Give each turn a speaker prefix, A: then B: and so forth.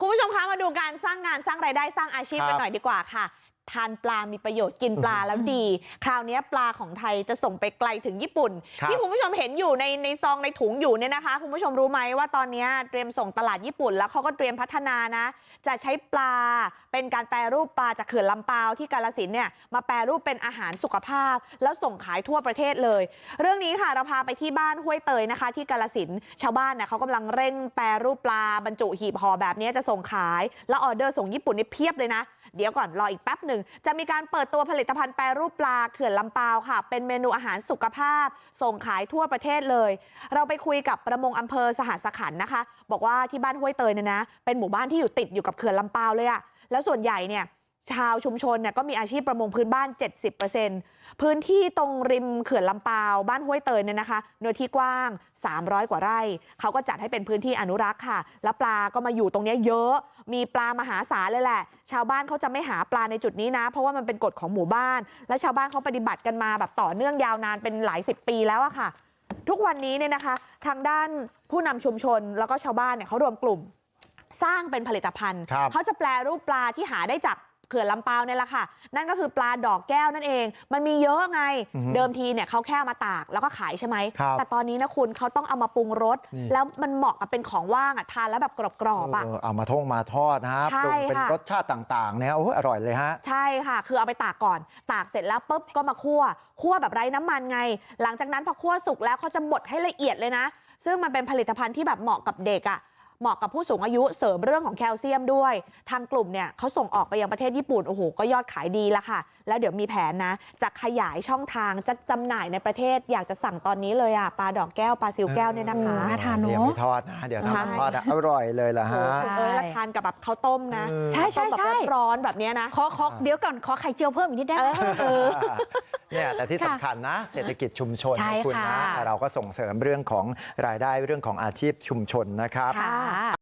A: คุณผู้ชมคะมาดูการสร้างงานสร้างรายได้สร้างอาชีพกันหน่อยดีกว่าค่ะ ทานปลามีประโยชน์กินปลาแล้วดี คราวนี้ปลาของไทยจะส่งไปไกลถึงญี่ปุ่น
B: ครับ
A: ที่คุณผู้ชมเห็นอยู่ในในซองในถุงอยู่เนี่ยนะคะ คุณผู้ชมรู้ไหมว่าตอนนี้เตรียมส่งตลาดญี่ปุ่น แล้วเขาก็เตรียมพัฒนานะ จะใช้ปลาเป็นการแปรรูปปลาจากเขื่อนลำปาวที่กาลสินธุ์เนี่ยมาแปรรูปเป็นอาหารสุขภาพ แล้วส่งขายทั่วประเทศเลย เรื่องนี้ค่ะเราพาไปที่บ้านห้วยเตยนะคะ ที่กาลสินธุ์ชาวบ้านเนี่ยเขากำลังเร่งแปรรูปปลาบรรจุหีบห่อแบบนี้จะส่งขาย แล้วออเดอร์ส่งญี่ปุ่นนี่เพียบเลยนะ เดี๋ยวก่อนรออีกแป๊บหนึ่งจะมีการเปิดตัวผลิตภัณฑ์แปรรูปปลาเขื่อนลำปาวค่ะเป็นเมนูอาหารสุขภาพส่งขายทั่วประเทศเลย เราไปคุยกับประมงอำเภอสหสขันนะคะ บอกว่าที่บ้านห้วยเตยเนี่ยนะเป็นหมู่บ้านที่อยู่ติดอยู่กับเขื่อนลำปาวเลยอะแล้วส่วนใหญ่เนี่ย ชาวชุมชนเนี่ยก็มีอาชีพประมงพื้นบ้าน70%พื้นที่ตรงริมเขื่อนลำปาวบ้านห้วยเตยเนี่ยนะคะเนื้อที่กว้าง 300 กว่าไร่เขาก็จัดให้เป็นพื้นที่อนุรักษ์ค่ะ แล้วปลาก็มาอยู่ตรงเนี้ยเยอะ มีปลามหาศาลเลยแหละ ชาวบ้านเขาจะไม่หาปลาในจุดนี้นะ เพราะว่ามันเป็นกฎของหมู่บ้าน และชาวบ้านเขาปฏิบัติกันมาแบบต่อเนื่องยาวนานเป็นหลายสิบปีแล้วอะค่ะ ทุกวันนี้เนี่ยนะคะ ทางด้านผู้นำชุมชนแล้วก็ชาวบ้านเนี่ยเขารวมกลุ่ม สร้างเป็นผลิตภัณฑ์
B: ครับ
A: เขาจะแปลรูปปลาที่หาได้จาก เขื่อนลำปาวเนี่ยแหละค่ะนั่นก็คือปลาดอกแก้วนั่นเองมันมีเยอะไง
B: อือฮึ
A: เดิมทีเนี่ยเขาแค่เอามาตากแล้วก็ขายใช่ไหม
B: ครับ
A: แต่ตอนนี้นะคุณเขาต้องเอามาปรุงรส
B: นี่
A: แล้วมันเหมาะกับเป็นของว่างอะทานแล้วแบบกรอบๆอะ
B: เออเอามาท่งมาทอดนะฮะ
A: ใช่
B: ปรุงเป็น
A: ค่ะ
B: รสชาติต่างๆเนี่ยโอ้โหอร่อยเลยฮะ
A: ใช่ค่ะคือเอาไปตากก่อนตากเสร็จแล้วปุ๊บก็มาคั่วคั่วแบบไร้น้ำมันไง หลังจากนั้นพอคั่วสุกแล้วเขาจะบดให้ละเอียดเลยนะ ซึ่งมันเป็นผลิตภัณฑ์ที่แบบเหมาะกับเด็กอะ่ะเหมาะ กับผู้สูงอายุเสริมเรื่องของแคลเซียมด้วยทางกลุ่มเนี่ยเขาส่งออกไปยังประเทศญี่ปุ่นโอ้โหก็ยอดขายดีละค่ะ แล้วเดี๋ยวมีแผนนะจะขยายช่องทางจะจำหน่ายในประเทศอยากจะสั่งตอนนี้เลยอะ่ะปลาดอกแก้วปลาซิวแก้วเนี่ยนะคะ
C: น่าทานเนอะ
B: เดี๋ยวมีทอดนะเดี๋ยวทำมา
A: ใช่
B: ทอดนะอร่อยเลยล่ะ
A: โอ้โห
B: ฮะ
A: คุณเอ้ยแล้วทานกับแบบข้าวต้มนะ
B: เออ
C: ใช่ใช่
A: ต้มแบบ
C: ใช่
A: ร้อนๆแบบเนี้ยนะ
C: ขอขอเดี๋ยวก่อนขอไข่เจียวเพิ่มอีกนิดได้ไหม
A: เออ
C: เออ
B: เนี่ยแต่ที่
C: ค่ะ
B: สำคัญนะเศรษฐกิจชุมชน
C: ใช่
B: นะคุณนะ
C: ค่ะ
B: เราก็ส่งเสริมเรื่องของรายได้เรื่องของอาชีพชุมชนนะครับ
C: ค่ะ